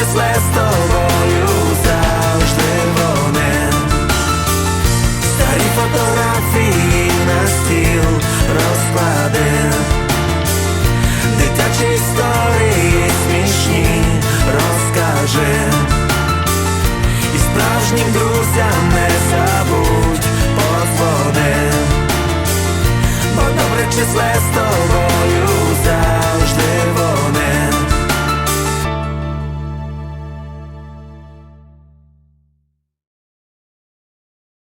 Числе з тобою завжди вони Старі фотографії на стіл розкладив Дитячі історії смішні розкажи. І справжнім друзям не забудь подзвони. Бо добре числе з тобою